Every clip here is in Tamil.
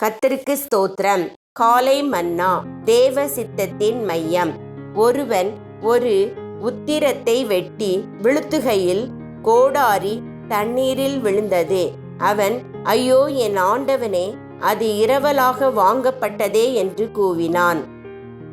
கத்தருக்கு ஸ்தோத்திரம். காலை மன்னா தேவ சித்தத்தின் மையம். ஒருவன் ஒரு உத்திரத்தை வெட்டி விழுத்துகையில் கோடாரி தண்ணீரில் விழுந்தது. அவன் ஐயோ என் ஆண்டவனே அது இரவலாக வாங்கப்பட்டதே என்று கூவினான்.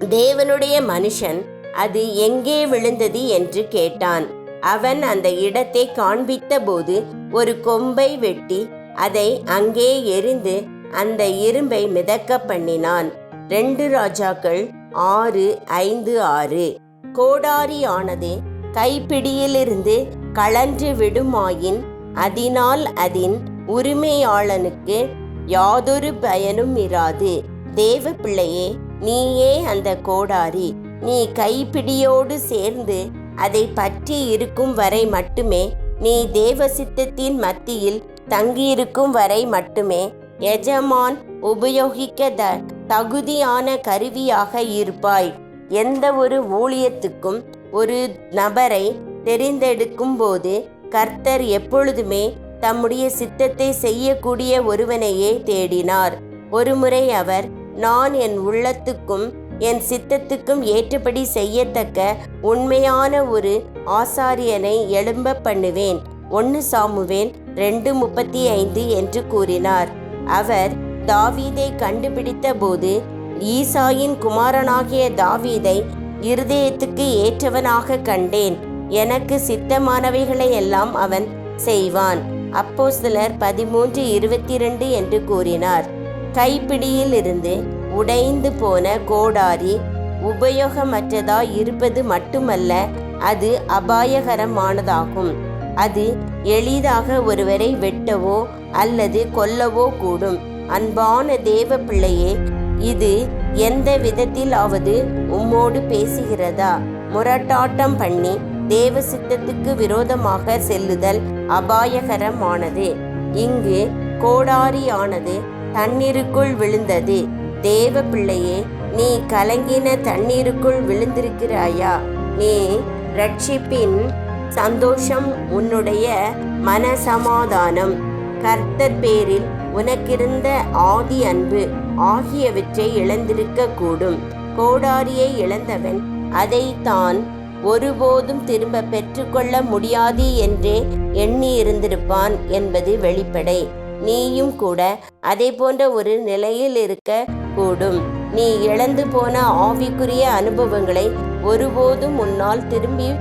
தேவனுடைய மனுஷன் அது எங்கே விழுந்தது? என்று கேட்டான். அவன் அந்த இடத்தை காண்பித்த போது ஒரு கொம்பை வெட்டி அதை அங்கே எரிந்து அந்த இரும்பை மிதக்க பண்ணினான். ரெண்டு ராஜாக்கள் ஆறு ஐந்து ஆறு. கோடாரியானது கைப்பிடியிலிருந்து கழன்று விடுமாயின் அதனால் அதின் உரிமையாளனுக்கு யாதொரு பயனும் இராது. தேவ பிள்ளையே நீயே அந்த கோடாரி. நீ கைப்பிடியோடு சேர்ந்து அதை பற்றி இருக்கும் வரை மட்டுமே நீ தேவ சித்தத்தின் மத்தியில் தங்கியிருக்கும் வரை மட்டுமே எஜமான் உபயோகிக்க த தகுதியான கருவியாக இருப்பாய். எந்த ஒரு ஊழியத்துக்கும் ஒரு நபரை தெரிந்தெடுக்கும் போது கர்த்தர் எப்பொழுதுமே தம்முடைய சித்தத்தை செய்யக்கூடிய ஒருவனையே தேடினார். ஒருமுறை அவர் நான் என் உள்ளத்துக்கும் என் சித்தத்துக்கும் ஏற்றபடி செய்யத்தக்க உண்மையான ஒரு ஆசாரியனை எழும்ப பண்ணுவேன். ஒன்று சாமுவேல் ரெண்டு முப்பத்தி ஐந்து என்று கூறினார். அவர் தாவீதை கண்டுபிடித்த போது ஈசாயின் குமாரனாகிய தாவீதை இருதயத்துக்கு ஏற்றவனாக கண்டேன். எனக்கு சித்தமானவைகளை எல்லாம் அவன் செய்வான். அப்போ சிலர் பதிமூன்று இருபத்தி ரெண்டு என்று கூறினார். கைப்பிடியில் இருந்து உடைந்து போன கோடாரி உபயோகமற்றதாய் இருப்பது மட்டுமல்ல அது அபாயகரமானதாகும். அது எளிதாக ஒருவரை வெட்டவோ அல்லது கொல்லவோ கூடும். அன்பான தேவ பிள்ளையே இது எந்த விதத்திலாவது உம்மோடு பேசுகிறதா? முரட்டாட்டம் பண்ணி தேவ சித்தத்துக்கு விரோதமாக செல்லுதல் அபாயகரமானது. இங்கு கோடாரியானது தண்ணீருக்குள் விழுந்தது. தேவ பிள்ளையே நீ கலங்கின தண்ணீருக்குள் விழுந்திருக்கிறாயா? நீ ரட்சிப்பின் சந்தோஷம் உன்னுடைய மனசமாதானம். கர்த்தர் பேரில் உனக்கிருந்த ஆதி அன்பு ஆகியவற்றை இழந்திருக்க கூடும் கோடாரியை இழந்தவன் அதை தான் ஒருபோதும் திரும்ப பெற்றுக்கொள்ள முடியாது என்றே எண்ணி இருந்திருப்பான் என்பது வெளிப்படை. நீயும் கூட அதை போன்ற ஒரு நிலையில் இருக்க கூடும் நீ இழந்து போன ஆவிக்குரிய அனுபவங்களை ஒருபோதும் உன்னால் திரும்பி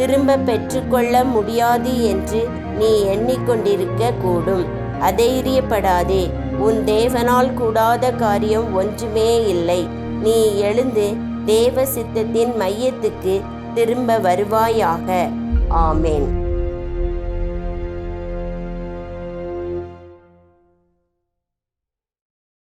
திரும்ப பெற்றுக்கொள்ள முடியாது என்று நீ எண்ணிக்கொண்டிருக்க கூடும். அதைரியப்படாதே உன் தேவனால் கூடாத காரியம் ஒன்றுமே இல்லை. நீ எழுந்து தேவ சித்தத்தின் மையத்துக்கு திரும்ப வருவாயாக. ஆமேன்.